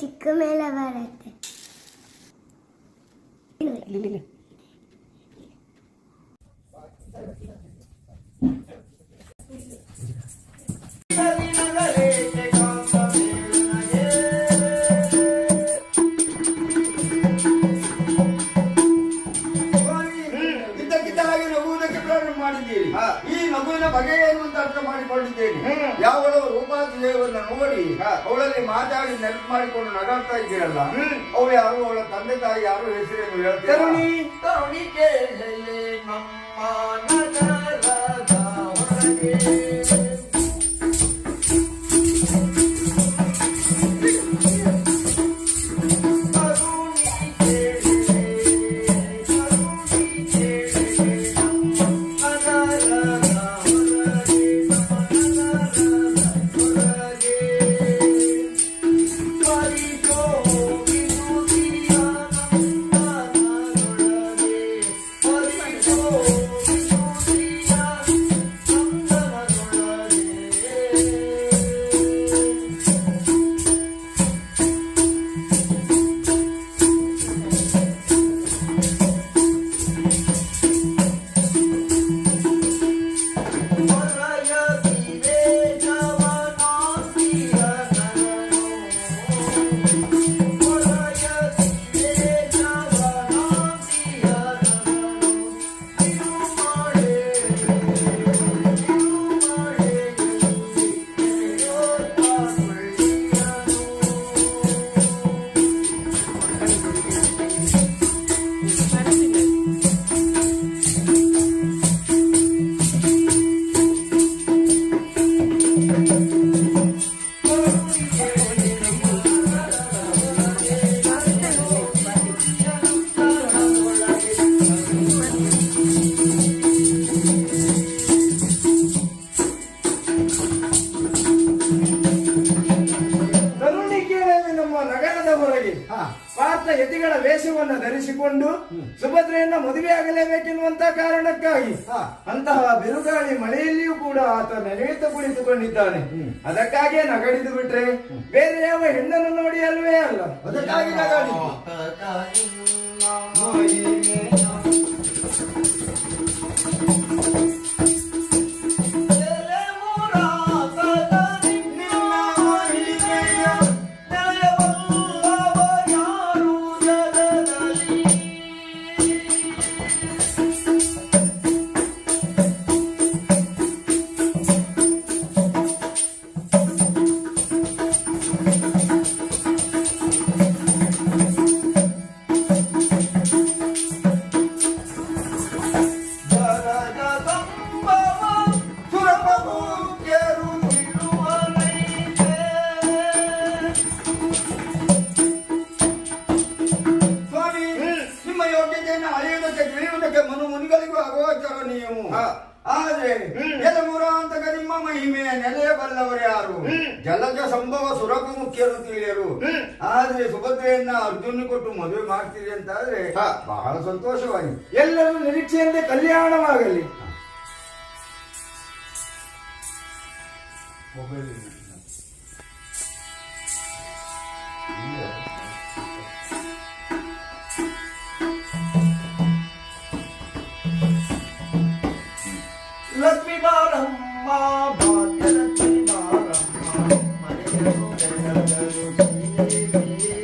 ചിക്ക് മേലെ വരട്ടെ. ഇല്ല ನಗುವಿನ ಬಗೆ ಅಂತ ಅರ್ಥ ಮಾಡಿಕೊಂಡಿದ್ದೇನೆ. ಯಾವಳು ರೂಪಾತಿದೇವನ್ನ ನೋಡಿ ಅವಳಲ್ಲಿ ಮಾತಾಡಿ ನೆನಪು ಮಾಡಿಕೊಂಡು ನಗಾಡ್ತಾ ಇದ್ದೀರಲ್ಲ. ಅವಳು ಯಾರು? ಅವಳ ತಂದೆ ತಾಯಿ ಯಾರು? ಹೆಸರೇನು ಹೇಳ್ತೀರಾ? ಯತಿಗಳ ವೇಷವನ್ನು ಧರಿಸಿಕೊಂಡು ಸುಭದ್ರೆಯನ್ನ ಮದುವೆಯಾಗಲೇಬೇಕೆನ್ನುವಂತ ಕಾರಣಕ್ಕಾಗಿ ಅಂತಹ ಬಿರುಗಾಳಿ ಮಳೆಯಲ್ಲಿಯೂ ಕೂಡ ಆತ ನೆನೆಯುತ್ತ ಕುಳಿತುಕೊಂಡಿದ್ದಾನೆ. ಅದಕ್ಕಾಗಿಯೇ ನಗಡಿದು ಬಿಟ್ರೆ ಬೇರೆ ಯಾವ ಹೆಣ್ಣನ್ನು ನೋಡಿ ಅಲ್ವೇ ಅಲ್ಲ. ಅದಕ್ಕಾಗಿ ಹಾ. ಆದ್ರೆ ಎಲಮುರಾಂತಕ ನಿಮ್ಮ ಮಹಿಮೆಯ ನೆಲೆಯಬಲ್ಲವರು ಯಾರು? ಜಲಜ ಸಂಭವ ಸುರಕು ಮುಖ್ಯರು ತಿಳಿಯರು. ಆದ್ರೆ ಸುಭದ್ರೆಯನ್ನ ಅರ್ಜುನ್ ಕೊಟ್ಟು ಮದುವೆ ಮಾಡ್ತೀರಿ ಅಂತ ಆದ್ರೆ. ಬಹಳ ಸಂತೋಷವಾಗಿ. ಎಲ್ಲರೂ ನಿರೀಕ್ಷೆಯಂತೆ ಕಲ್ಯಾಣವಾಗಲಿ. Lakshmi Thank you.